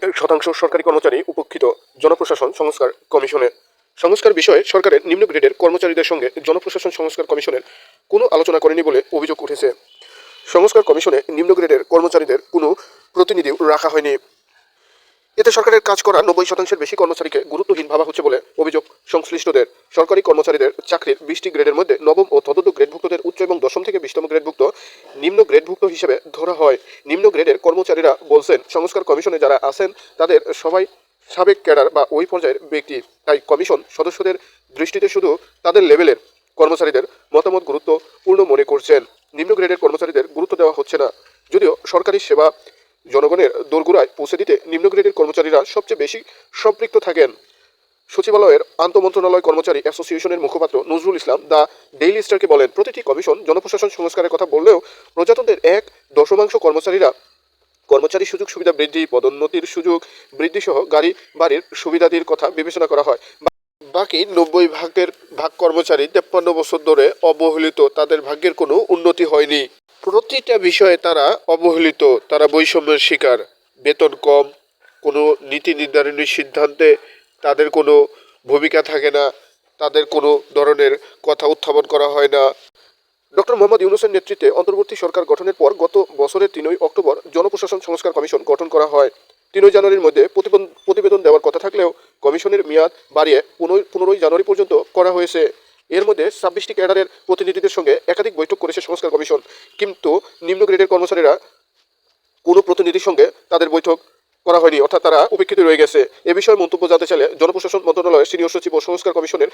শতাংশ সরকারি কর্মচারী উপেক্ষিত জনপ্রশাসন সংস্কার কমিশনে সংস্কার বিষয়ে সরকারের নিম্ন গ্রেডের কর্মচারীদের সঙ্গে জনপ্রশাসন সংস্কার কমিশনের কোনো আলোচনা করেনি বলে অভিযোগ উঠেছে। সংস্কার কমিশনে নিম্ন গ্রেডের কর্মচারীদের কোনো প্রতিনিধিও রাখা হয়নি। এতে সরকারের কাজ করা নব্বই শতাংশের বেশি কর্মচারীকে গুরুত্বহীন ভাবা হচ্ছে বলে অভিযোগ সংশ্লিষ্টদের। সরকারি কর্মচারীদের চাকরির বিশটি গ্রেডের মধ্যে নবম ও তদন্ত গ্রেডভুক্তদের উচ্চ এবং দশম থেকে বিশতম গ্রেডভুক্ত হিসেবে ধরা হয়। নিম্ন গ্রেডের কর্মচারীরা বলছেন, সংস্কার কমিশনে যারা আছেন, তাদের সবাই সাবেক ক্যাডার বা ওই পর্যায়ের ব্যক্তি। তাই কমিশন সদস্যদের দৃষ্টিতে শুধু তাদের লেভেলের কর্মচারীদের মতামত গুরুত্বপূর্ণ মনে করছেন। নিম্ন গ্রেডের কর্মচারীদের গুরুত্ব দেওয়া হচ্ছে না। যদিও সরকারি সেবা জনগণের দোরগোড়ায় পৌঁছে দিতে নিম্ন গ্রেডের কর্মচারীরা সবচেয়ে বেশি সম্পৃক্ত থাকেন। সচিবালয়ের আন্তঃমন্ত্রণালয় কর্মচারী অ্যাসোসিয়েশনের মুখপাত্র নজরুল ইসলাম দ্য ডেইলি স্টারকে বলেন, প্রতিটি কমিশন জনপ্রশাসন সংস্কারের কথা বললেও প্রজাতন্ত্রের এক দশমাংশ কর্মচারীরা কর্মচারী সুযোগ সুবিধা বৃদ্ধি, পদোন্নতির সুযোগ বৃদ্ধি সহ গাড়ি বাড়ির সুবিধাদির কথা বিবেচনা করা হয়। বাকি নব্বই ভাগের ভাগ কর্মচারী তেপ্পান্ন বছর ধরে অবহেলিত, তাদের ভাগ্যের কোনো উন্নতি হয়নি। প্রতিটা বিষয়ে তারা অবহেলিত, তারা বৈষম্যের শিকার। বেতন কম, কোনো নীতি নির্ধারণী সিদ্ধান্তে তাদের কোনো ভূমিকা থাকে না, তাদের কোনো ধরনের কথা উত্থাপন করা হয় না। ডক্টর মোহাম্মদ ইউনুসের নেতৃত্বে অন্তর্বর্তী সরকার গঠনের পর গত বছরের তিনই অক্টোবর জনপ্রশাসন সংস্কার কমিশন গঠন করা হয়। তিনই জানুয়ারির মধ্যে প্রতিবেদন দেওয়ার কথা থাকলেও কমিশনের মেয়াদ বাড়িয়ে পনেরোই জানুয়ারি পর্যন্ত করা হয়েছে। এর মধ্যে ছাব্বিশটি ক্যাডারের প্রতিনিধিদের সঙ্গে একাধিক বৈঠক করেছে সংস্কার কমিশন। কিন্তু নিম্ন গ্রেডের কর্মচারীরা কোনো প্রতিনিধির সঙ্গে তাদের বৈঠক করা হয়নি, অর্থাৎ তারা উপেক্ষিত রয়ে গেছে। এ বিষয়ে মন্তব্য জানতে চাইলে জনপ্রশাসন মন্ত্রণালয়ের সিনিয়র সচিব ও সংস্কার কমিশনের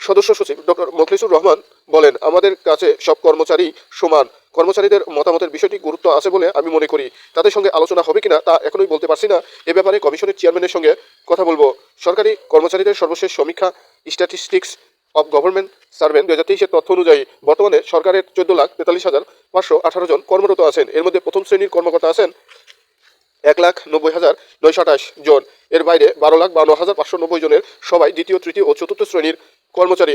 সদস্য সচিব ডক্টর মোখলিসুর রহমান বলেন, আমাদের কাছে সব কর্মচারী সমান। কর্মচারীদের মতামতের বিষয়টি গুরুত্ব আছে বলে আমি মনে করি। তাদের সঙ্গে আলোচনা হবে কিনা তা এখনোই বলতে পারছি না। এ ব্যাপারে কমিশনের চেয়ারম্যানের সঙ্গে কথা বলব। সরকারি কর্মচারীদের সর্বশেষ সমীক্ষা স্ট্যাটিস্টিক্স অব গভর্নমেন্ট সার্ভেন দু হাজার তেইশের তথ্য অনুযায়ী বর্তমানে সরকারের চোদ্দ লাখ তেতাল্লিশ হাজার পাঁচশো আঠারো জন কর্মরত আছেন। এর মধ্যে প্রথম শ্রেণির কর্মকর্তা আছেন এক লাখ নব্বই হাজার নয়শো আঠাশ জন। এর বাইরে বারো লাখ বান্ন হাজার পাঁচশো নব্বই জনের সবাই দ্বিতীয়, তৃতীয় ও চতুর্থ শ্রেণির কর্মচারী।